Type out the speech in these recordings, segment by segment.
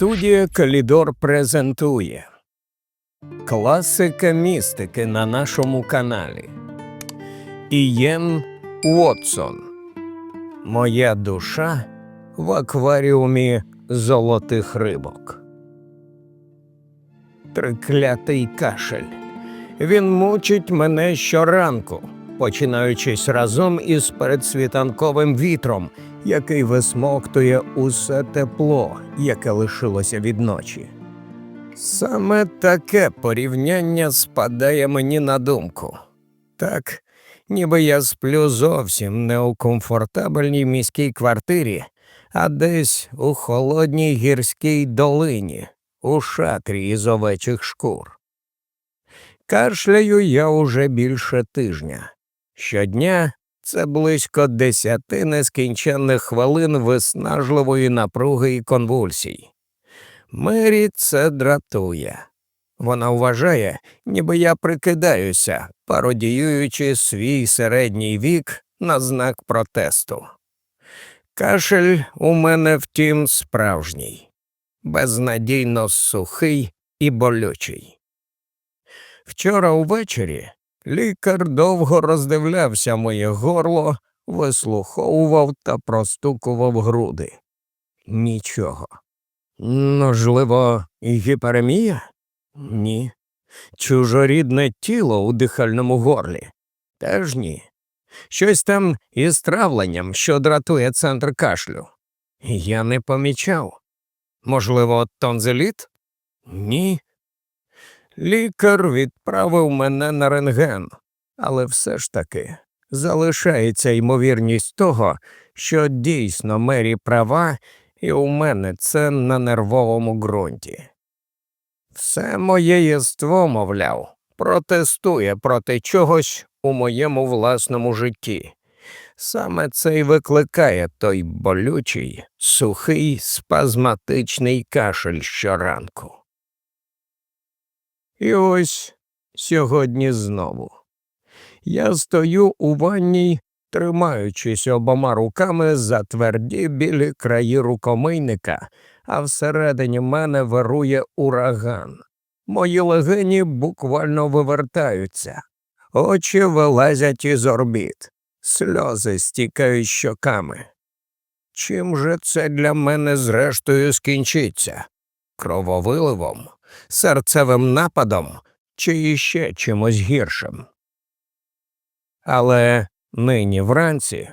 Студія Калідор презентує Класика містики на нашому каналі. Ієн Уотсон. Моя душа в акваріумі золотих рибок. Триклятий кашель. Він мучить мене щоранку, починаючись разом із передсвітанковим вітром, який висмоктує усе тепло, яке лишилося від ночі. Саме таке порівняння спадає мені на думку. Так, ніби я сплю зовсім не у комфортабельній міській квартирі, а десь у холодній гірській долині, у шатрі із овечих шкур. Кашляю я уже більше тижня. Щодня це близько десяти нескінченних хвилин виснажливої напруги і конвульсій. Мері це дратує. Вона вважає, ніби я прикидаюся, пародіюючи свій середній вік на знак протесту. Кашель у мене, втім, справжній, безнадійно сухий і болючий. Вчора увечері лікар довго роздивлявся моє горло, вислуховував та простукував груди. Нічого. Можливо, гіперемія? Ні. Чужорідне тіло у дихальному горлі? Теж ні. Щось там із травленням, що дратує центр кашлю. Я не помічав. Можливо, тонзиліт? Ні. Лікар відправив мене на рентген, але все ж таки залишається ймовірність того, що дійсно мері права, і у мене це на нервовому ґрунті. Все моє єство, мовляв, протестує проти чогось у моєму власному житті. Саме це й викликає той болючий, сухий, спазматичний кашель щоранку. І ось сьогодні знову. Я стою у ванній, тримаючись обома руками за тверді білі краї рукомийника, а всередині мене вирує ураган. Мої легені буквально вивертаються, очі вилазять із орбіт, сльози стікають щоками. Чим же це для мене зрештою скінчиться? Крововиливом? Серцевим нападом чи іще чимось гіршим. Але нині вранці,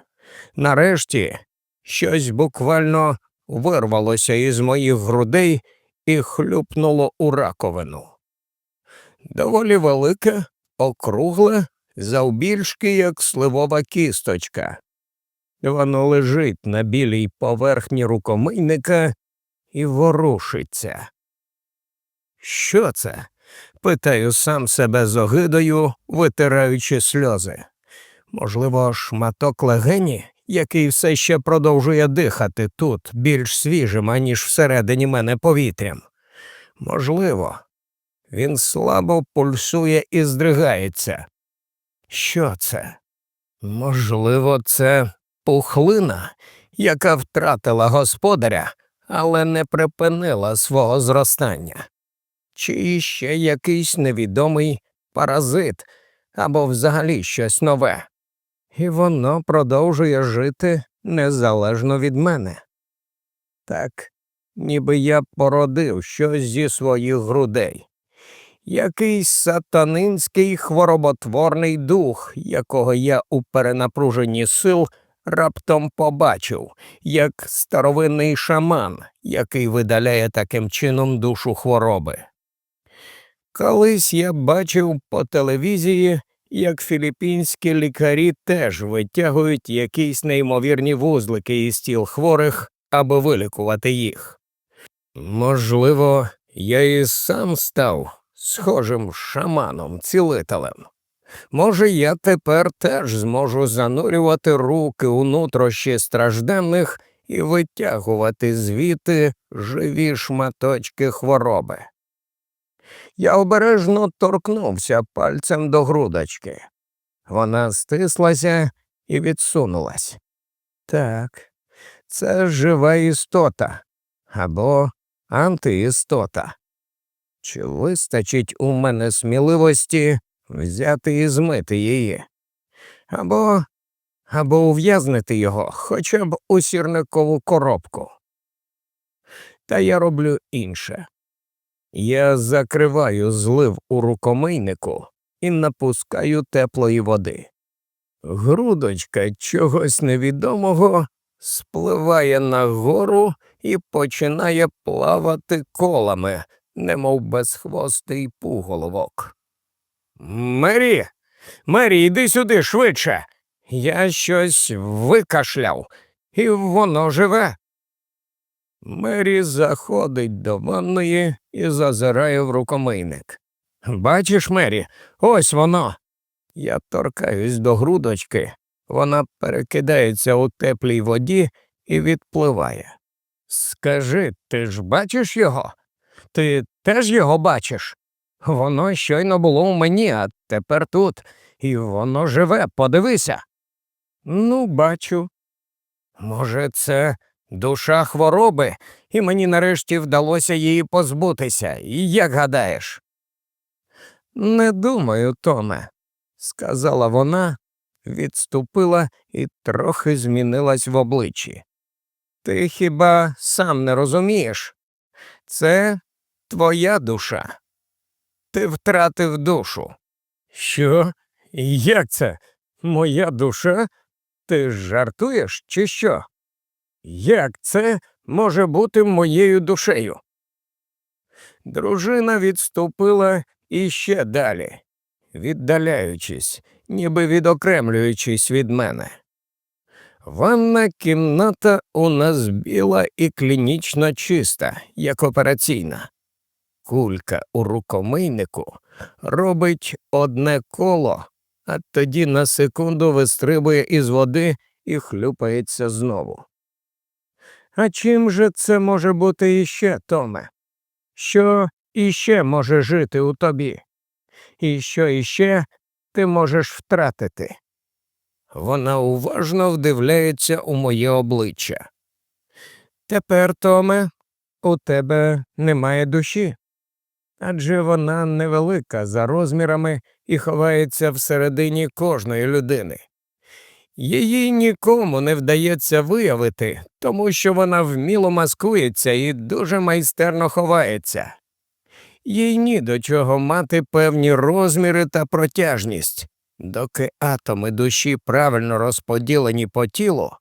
нарешті, щось буквально вирвалося із моїх грудей і хлюпнуло у раковину. Доволі велике, округле, завбільшки, як сливова кісточка. Воно лежить на білій поверхні рукомийника і ворушиться. Що це? питаю сам себе з огидою, витираючи сльози. Можливо, шматок легені, який все ще продовжує дихати тут більш свіжим, аніж всередині мене повітрям. Можливо, він слабо пульсує і здригається. Що це? Можливо, це пухлина, яка втратила господаря, але не припинила свого зростання чи ще якийсь невідомий паразит або взагалі щось нове, і воно продовжує жити незалежно від мене. Так, ніби я породив щось зі своїх грудей, якийсь сатанинський хвороботворний дух, якого я у перенапруженні сил раптом побачив, як старовинний шаман, який видаляє таким чином душу хвороби. Колись я бачив по телевізії, як філіппінські лікарі теж витягують якісь неймовірні вузлики із тіл хворих, аби вилікувати їх. Можливо, я і сам став схожим шаманом, цілителем. Може, я тепер теж зможу занурювати руки у нутрощі стражденних і витягувати звідти живі шматочки хвороби. Я обережно торкнувся пальцем до грудочки. Вона стислася і відсунулась. Так, це жива істота або антиістота. Чи вистачить у мене сміливості взяти і змити її? Або або ув'язнити його хоча б у сірникову коробку. Та я роблю інше. Я закриваю злив у рукомийнику і напускаю теплої води. Грудочка чогось невідомого спливає нагору і починає плавати колами, немов безхвостий пуголовок. Мері, Мері, йди сюди швидше. Я щось викашляв, і воно живе. Мері заходить до ванної і зазирає в рукомийник. Бачиш, Мері, ось воно. Я торкаюсь до грудочки, вона перекидається у теплій воді і відпливає. Скажи, ти ж бачиш його? Ти теж його бачиш? Воно щойно було у мені, а тепер тут, і воно живе, подивися. Ну, бачу. Може, це душа хвороби, і мені нарешті вдалося її позбутися, як гадаєш? Не думаю, Томе, сказала вона, відступила і трохи змінилась в обличчі. Ти хіба сам не розумієш? Це твоя душа. Ти втратив душу. Що? Як це? Моя душа? Ти жартуєш, чи що? Як це може бути моєю душею? Дружина відступила іще далі, віддаляючись, ніби відокремлюючись від мене. Ванна кімната у нас біла і клінічно чиста, як операційна. Кулька у рукомийнику робить одне коло, а тоді на секунду вистрибує із води і хлюпається знову. А чим же це може бути іще, Томе? Що іще може жити у тобі? І що іще ти можеш втратити? Вона уважно вдивляється у моє обличчя. Тепер, Томе, у тебе немає душі, адже вона невелика за розмірами і ховається всередині кожної людини. Її нікому не вдається виявити, тому що вона вміло маскується і дуже майстерно ховається. Їй ні до чого мати певні розміри та протяжність. Доки атоми душі правильно розподілені по тілу,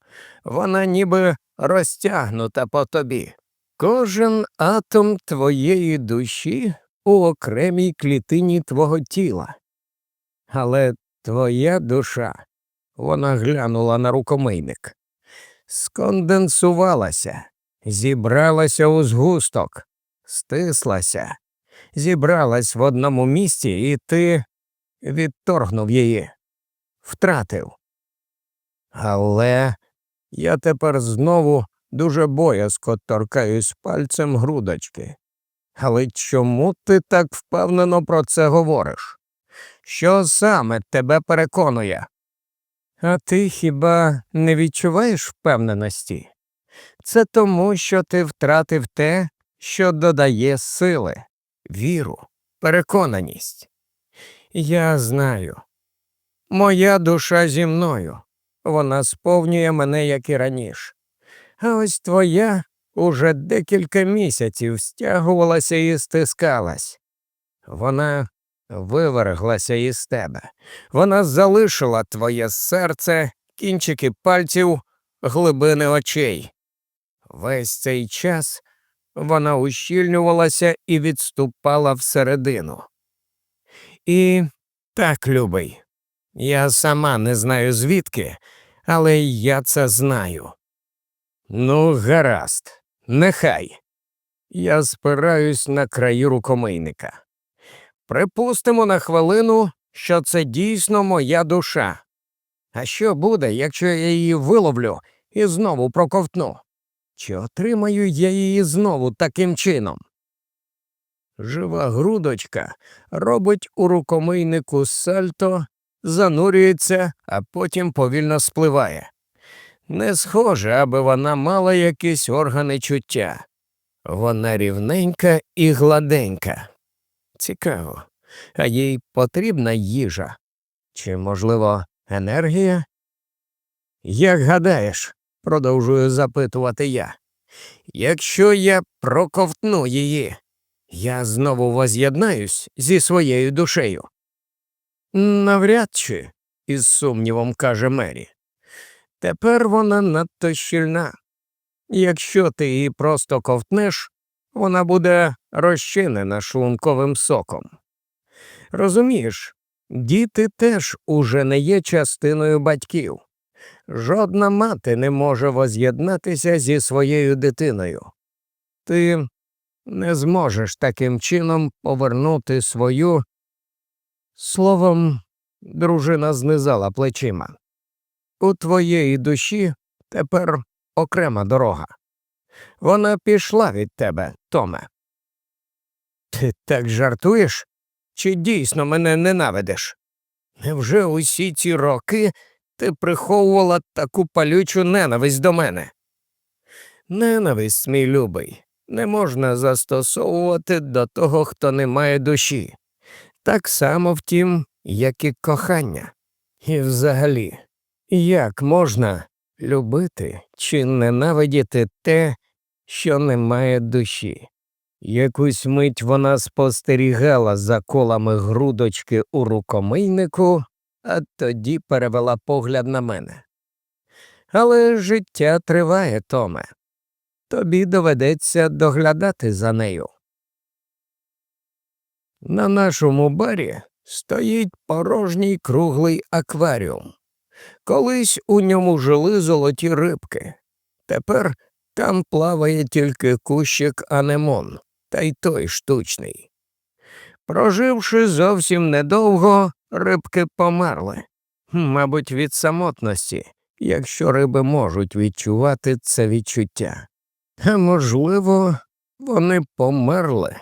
вона ніби розтягнута по тобі. Кожен атом твоєї душі у окремій клітині твого тіла. Але твоя душа, вона глянула на рукомийник, сконденсувалася, зібралася у згусток, стислася, зібралась в одному місці, і ти відторгнув її, втратив. Але я тепер знову дуже боязко торкаюсь пальцем грудочки. Але чому ти так впевнено про це говориш? Що саме тебе переконує? А ти хіба не відчуваєш впевненості? Це тому, що ти втратив те, що додає сили, віру, переконаність. Я знаю. Моя душа зі мною, вона сповнює мене, як і раніше. А ось твоя уже декілька місяців стягувалася і стискалась. Вона виверглася із тебе. Вона залишила твоє серце, кінчики пальців, глибини очей. Весь цей час вона ущільнювалася і відступала всередину. І так, любий, я сама не знаю звідки, але я це знаю. Ну, гаразд, нехай. Я спираюсь на краї рукомийника. Припустимо на хвилину, що це дійсно моя душа. А що буде, якщо я її виловлю і знову проковтну? Чи отримаю я її знову таким чином? Жива грудочка робить у рукомийнику сальто, занурюється, а потім повільно спливає. Не схоже, аби вона мала якісь органи чуття. Вона рівненька і гладенька. Цікаво, а їй потрібна їжа? Чи, можливо, енергія? Як гадаєш, продовжую запитувати я. Якщо я проковтну її, я знову воз'єднаюсь зі своєю душею. Навряд чи, із сумнівом каже Мері. Тепер вона надто щільна. Якщо ти її просто ковтнеш, вона буде розчинена шлунковим соком. Розумієш, діти теж уже не є частиною батьків. Жодна мати не може воз'єднатися зі своєю дитиною. Ти не зможеш таким чином повернути свою. Словом, дружина знизала плечима. У твоєї душі тепер окрема дорога. Вона пішла від тебе, Томе. Ти так жартуєш? Чи дійсно мене ненавидиш? Невже усі ці роки ти приховувала таку палючу ненависть до мене? Ненависть, мій любий, не можна застосовувати до того, хто не має душі. Так само, втім, як і кохання. І взагалі, як можна любити чи ненавидіти те, що не має душі? Якусь мить вона спостерігала за колами грудочки у рукомийнику, а тоді перевела погляд на мене. Але життя триває, Томе. Тобі доведеться доглядати за нею. На нашому барі стоїть порожній круглий акваріум. Колись у ньому жили золоті рибки. Тепер там плаває тільки кущик анемон, та й той штучний. Проживши зовсім недовго, рибки померли, мабуть, від самотності, якщо риби можуть відчувати це відчуття. А можливо, вони померли,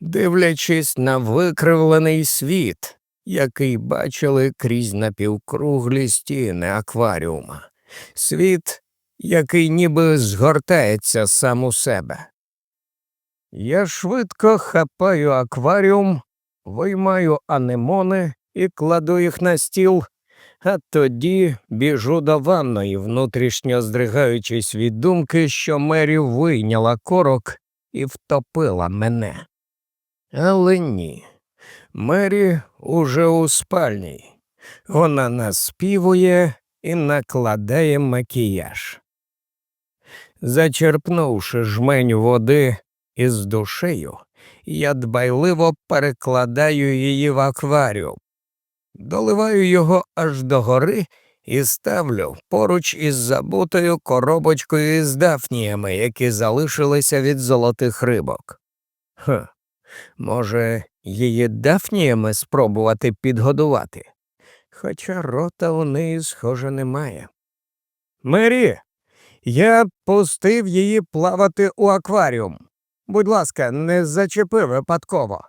дивлячись на викривлений світ, який бачили крізь напівкруглі стіни акваріума, світ, який ніби згортається сам у себе. Я швидко хапаю акваріум, виймаю анемони і кладу їх на стіл, а тоді біжу до ванної, внутрішньо здригаючись від думки, що Мері вийняла корок і втопила мене. Але ні. Мері уже у спальні. Вона наспівує і накладає макіяж. Зачерпнувши жменю води із душею, я дбайливо перекладаю її в акваріум, доливаю його аж до гори і ставлю поруч із забутою коробочкою із дафніями, які залишилися від золотих рибок. Ха, може, її дафніями спробувати підгодувати, хоча рота у неї, схоже, немає. Мері, я пустив її плавати у акваріум. Будь ласка, не зачепи випадково.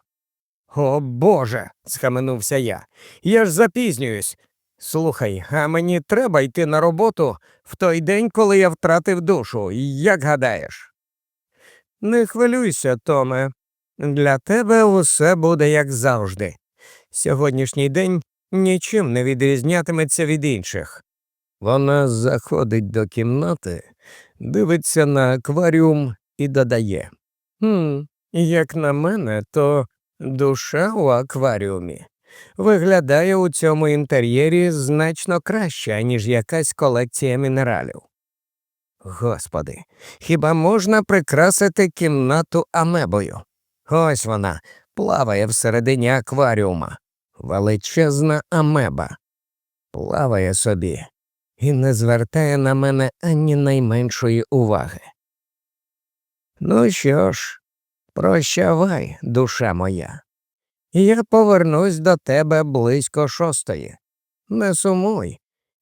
О Боже, схаменувся я. Я ж запізнююсь. Слухай, а мені треба йти на роботу в той день, коли я втратив душу, як гадаєш? Не хвилюйся, Томе. Для тебе усе буде як завжди. Сьогоднішній день нічим не відрізнятиметься від інших. Вона заходить до кімнати, дивиться на акваріум і додає. «Хм, Як на мене, то душа у акваріумі виглядає у цьому інтер'єрі значно краще, ніж якась колекція мінералів. Господи, хіба можна прикрасити кімнату амебою? Ось вона плаває всередині акваріума, величезна амеба, плаває собі і не звертає на мене ані найменшої уваги. Ну що ж, прощавай, душа моя. Я повернусь до тебе близько шостої. Не сумуй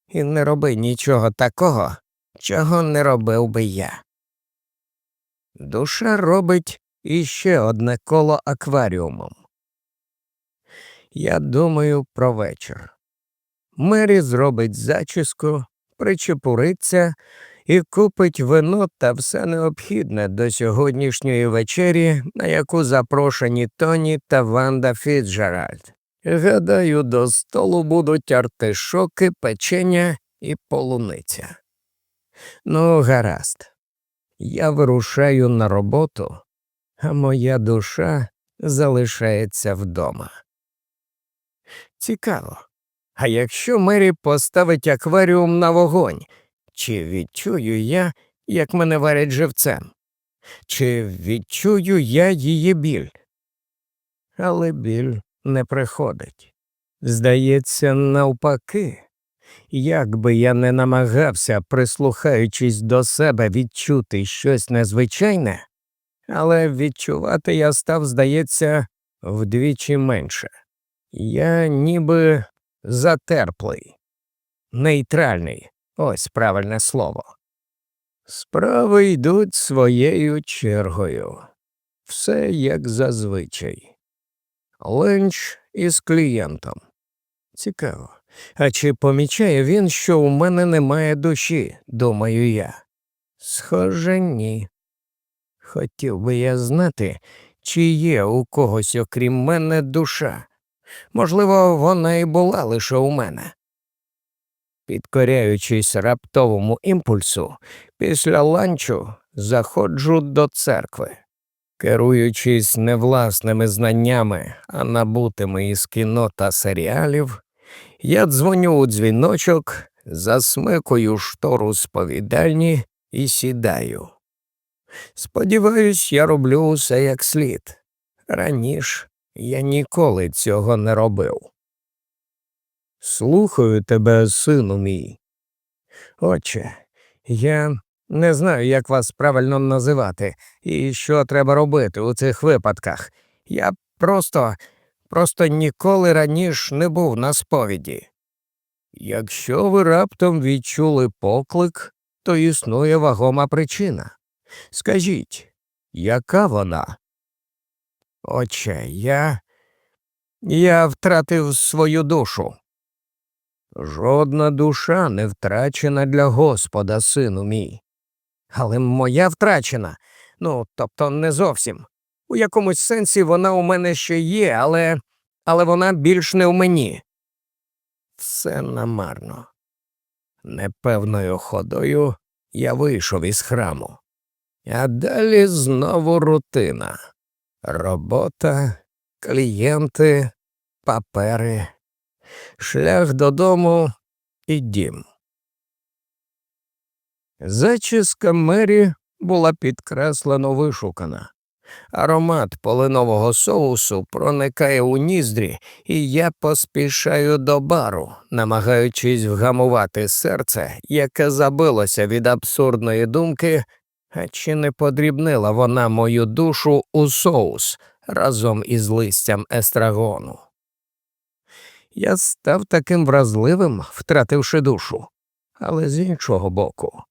і не роби нічого такого, чого не робив би я. Душа робить іще одне коло акваріумом. Я думаю про вечір. Мері зробить зачіску, причепуриться і купить вино та все необхідне до сьогоднішньої вечері, на яку запрошені Тоні та Ванда Фіцджеральд. Гадаю, до столу будуть артишоки, печення і полуниця. Ну, гаразд. Я вирушаю на роботу, а моя душа залишається вдома. Цікаво. А якщо Мері поставить акваріум на вогонь, чи відчую я, як мене варять живцем? Чи відчую я її біль? Але біль не приходить. Здається, навпаки, як би я не намагався, прислухаючись до себе, відчути щось незвичайне, але відчувати я став, здається, вдвічі менше. Я ніби затерплий, нейтральний ось правильне слово. Справи йдуть своєю чергою. Все як зазвичай. Ленч із клієнтом. Цікаво. А чи помічає він, що у мене немає душі, думаю я? Схоже, ні. Хотів би я знати, чи є у когось, окрім мене, душа. Можливо, вона і була лише у мене. Підкоряючись раптовому імпульсу, після ланчу заходжу до церкви. Керуючись не власними знаннями, а набутими із кіно та серіалів, я дзвоню у дзвіночок, засмикую штору сповідальні і сідаю. Сподіваюсь, я роблю усе як слід. Раніше я ніколи цього не робив. Слухаю тебе, сину мій. Отче, я не знаю, як вас правильно називати і що треба робити у цих випадках. Я просто, просто ніколи раніше не був на сповіді. Якщо ви раптом відчули поклик, то існує вагома причина. Скажіть, яка вона? Отче, я. Я втратив свою душу. Жодна душа не втрачена для Господа, сину мій. Але моя втрачена. Ну, тобто не зовсім. У якомусь сенсі вона у мене ще є, але але вона більш не в мені. Все намарно. Непевною ходою я вийшов із храму. А далі знову рутина. Робота, клієнти, папери, шлях додому і дім. Зачіска Мері була підкреслено вишукана. Аромат полинового соусу проникає у ніздрі, і я поспішаю до бару, намагаючись вгамувати серце, яке забилося від абсурдної думки, а чи не подрібнила вона мою душу у соус разом із листям естрагону. Я став таким вразливим, втративши душу, але з іншого боку,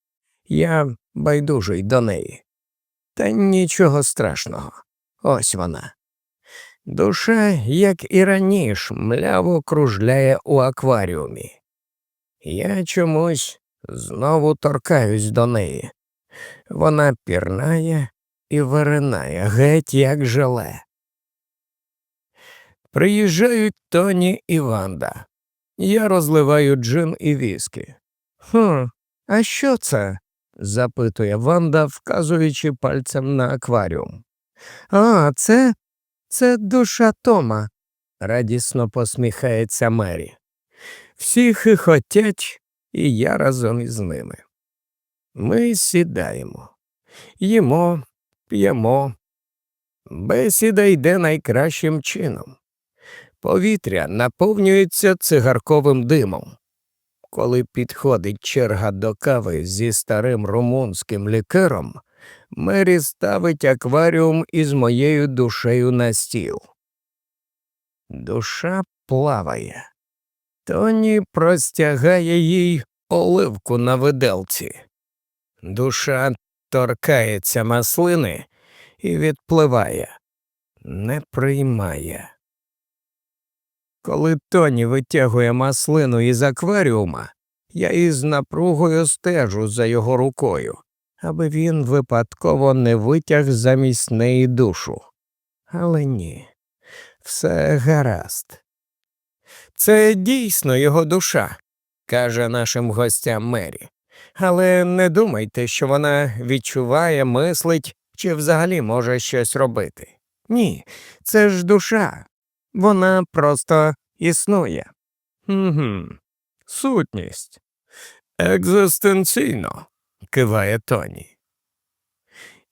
я байдужий до неї. Та нічого страшного. Ось вона. Душа, як і раніше, мляво кружляє у акваріумі. Я чомусь знову торкаюсь до неї. Вона пірнає і виринає геть як желе. Приїжджають Тоні і Ванда. Я розливаю джин і віскі. «Хм, а що це? запитує Ванда, вказуючи пальцем на акваріум. А, це це душа Тома, радісно посміхається Мері. Всі хихотять, і я разом із ними. Ми сідаємо, їмо, п'ємо. Бесіда йде найкращим чином. Повітря наповнюється цигарковим димом. Коли підходить черга до кави зі старим румунським лікером, Мері ставить акваріум із моєю душею на стіл. Душа плаває. Тоні простягає їй оливку на виделці. Душа торкається маслини і відпливає, не приймає. Коли Тоні витягує маслину із акваріума, Я із напругою стежу за його рукою, аби він випадково не витяг замість неї душу. Але ні, все гаразд. Це дійсно його душа, каже нашим гостям Мері. Але не думайте, що вона відчуває, мислить чи взагалі може щось робити. Ні, це ж душа. Вона просто існує. Угу. Сутність. Екзистенційно, киває Тоні.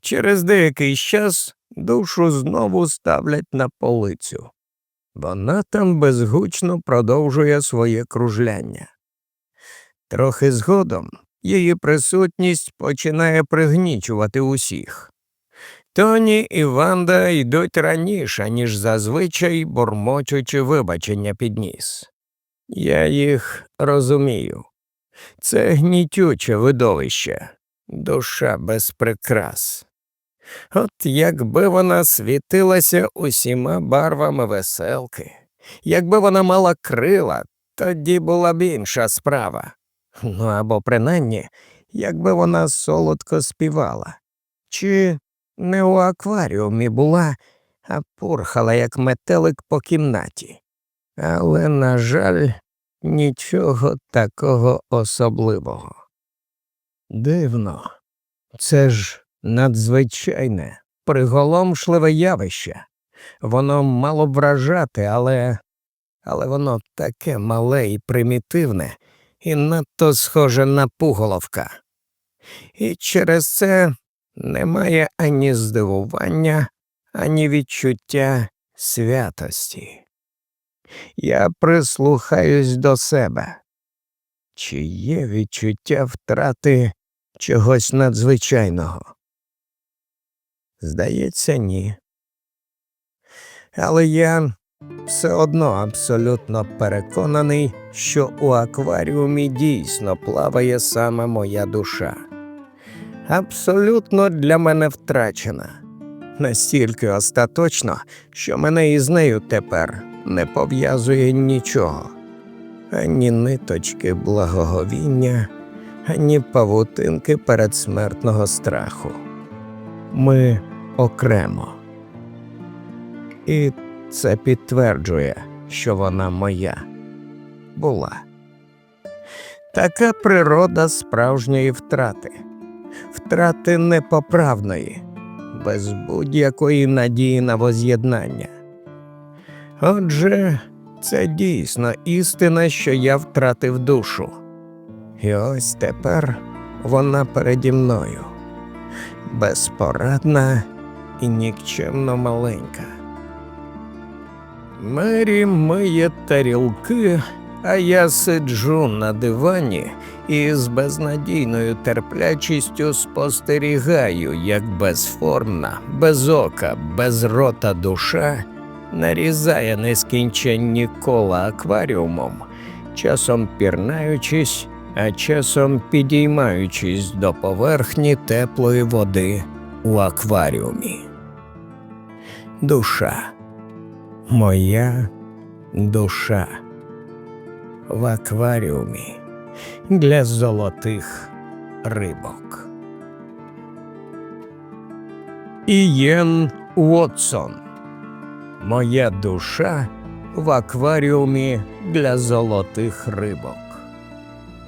Через деякий час душу знову ставлять на полицю. Вона там безгучно продовжує своє кружляння. Трохи згодом її присутність починає пригнічувати усіх. Тоні і Ванда йдуть раніше, ніж зазвичай, бормочучи вибачення під ніс. Я їх розумію. Це гнітюче видовище, душа без прикрас. От якби вона світилася усіма барвами веселки, якби вона мала крила, тоді була б інша справа. Ну або принаймні, якби вона солодко співала, чи не у акваріумі була, а пурхала, як метелик по кімнаті. Але, на жаль, нічого такого особливого. Дивно, це ж надзвичайне, приголомшливе явище. Воно мало б вражати, але але воно таке мале і примітивне, і надто схоже на пуголовка. І через це немає ані здивування, ані відчуття святості. Я прислухаюсь до себе. Чи є відчуття втрати чогось надзвичайного? Здається, ні. Але я все одно абсолютно переконаний, що у акваріумі дійсно плаває саме моя душа. Абсолютно для мене втрачена. Настільки остаточно, що мене із нею тепер не пов'язує нічого, ані ниточки благоговіння, ані павутинки передсмертного страху. Ми окремо. І це підтверджує, що вона моя була. Така природа справжньої втрати, втрати непоправної, без будь-якої надії на воз'єднання. Отже, це дійсно істина, що я втратив душу. І ось тепер вона переді мною, безпорадна і нікчемно маленька. Мері миє тарілки, а я сиджу на дивані і з безнадійною терплячістю спостерігаю, як безформна, без ока, без рота душа нарізає нескінченні кола акваріумом, часом пірнаючись, а часом підіймаючись до поверхні теплої води у акваріумі. Душа. Моя душа в акваріумі для золотих рибок. Ієн Уотсон. Моя душа в акваріумі для золотих рибок.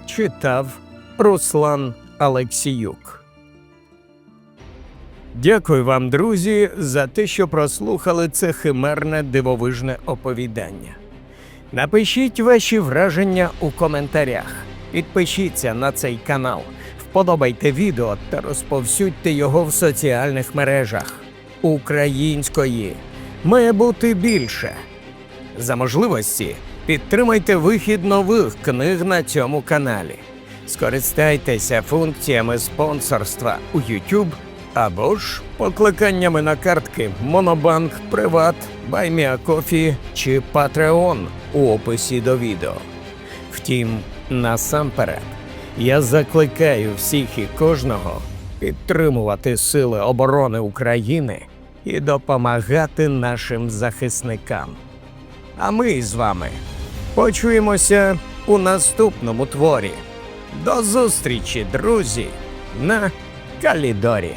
Читав Руслан Алексіюк. Дякую вам, друзі, за те, що прослухали це химерне дивовижне оповідання. Напишіть ваші враження у коментарях, підпишіться на цей канал, вподобайте відео та розповсюдьте його в соціальних мережах. Української має бути більше. За можливості підтримайте вихід нових книг на цьому каналі. Скористайтеся функціями спонсорства у YouTube або ж покликаннями на картки Монобанк, Приват, Байміакофі чи Patreon у описі до відео. Втім, насамперед, я закликаю всіх і кожного підтримувати Сили оборони України і допомагати нашим захисникам. А ми з вами почуємося у наступному творі. До зустрічі, друзі, на Калідорі.